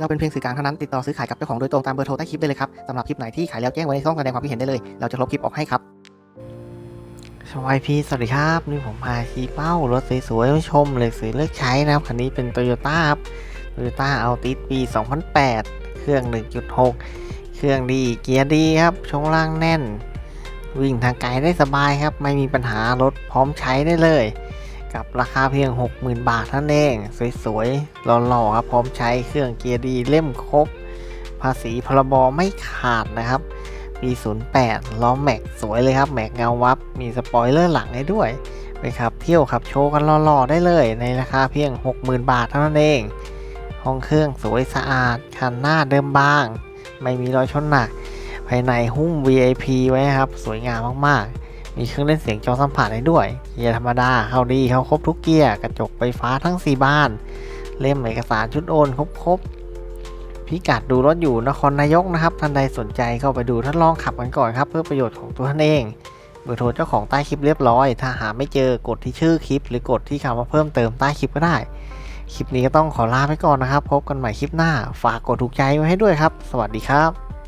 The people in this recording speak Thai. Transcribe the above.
เราเป็นเพียงสื่อกลางเท่านั้นติดต่อซื้อขายกับเจ้าของโดยตรงตามเบอร์โทรใต้คลิปได้เลยครับสำหรับคลิปไหนที่ขายแล้วแจ้งไว้ในช่องแสดงความคิดเห็นได้เลย เราจะลบคลิปออกให้ครับสวัสดีสวัสดีครับนี่ผมพาชี้เป้ารถสวยๆมาชมเลยสวยเลือกใช้นะครับคันนี้เป็น Toyota ครับ Toyota Altis ปี 2008 เครื่อง 1.6 เครื่องดีเกียร์ดีครับช่วงล่างแน่น วิ่งทางไกลได้สบายครับ ไม่มีปัญหารถพร้อมใช้ได้เลย กับราคาเพียง 60,000 บาทเท่านั้นเองสวยๆหล่อๆครับพร้อมใช้เครื่องเกียร์ดีเล่มครบ ภาษีพรบไม่ขาดนะครับปี08ล้อแม็กสวยเลยครับแม็กเงาวับ มีสปอยเลอร์หลังให้ด้วยไปครับเที่ยวขับโชว์กันหล่อๆได้เลย ในราคาเพียง 60,000 บาทเท่านั้นเอง ห้องเครื่องสวยสะอาดคันหน้าเดิมบาง ไม่มีรอยชนหนัก ภายในหุ้ม VIP ไว้ครับ สวยงามมากๆ มีเครื่องเล่นเสียงจอสัมผัสให้ด้วย เกียร์ธรรมดาเข้าดีเข้าครบทุกเกียร์ กระจกไฟฟ้าทั้ง 4บาน เล่มเอกสารชุดโอนครบๆพิกัดดูรถอยู่นครนายกนะครับ ท่านใดสนใจเข้าไปดูทดลองขับกันก่อนครับ เพื่อประโยชน์ของตัวท่านเองเบอร์โทรเจ้าของใต้คลิปเรียบร้อย ถ้าหาไม่เจอกดที่ชื่อคลิป หรือกดที่คำว่าเพิ่มเติมใต้คลิปก็ได้ คลิปนี้ก็ต้องขอลาไปก่อนนะครับ พบกันใหม่คลิปหน้า ฝากกดถูกใจไว้ให้ด้วยครับ สวัสดีครับ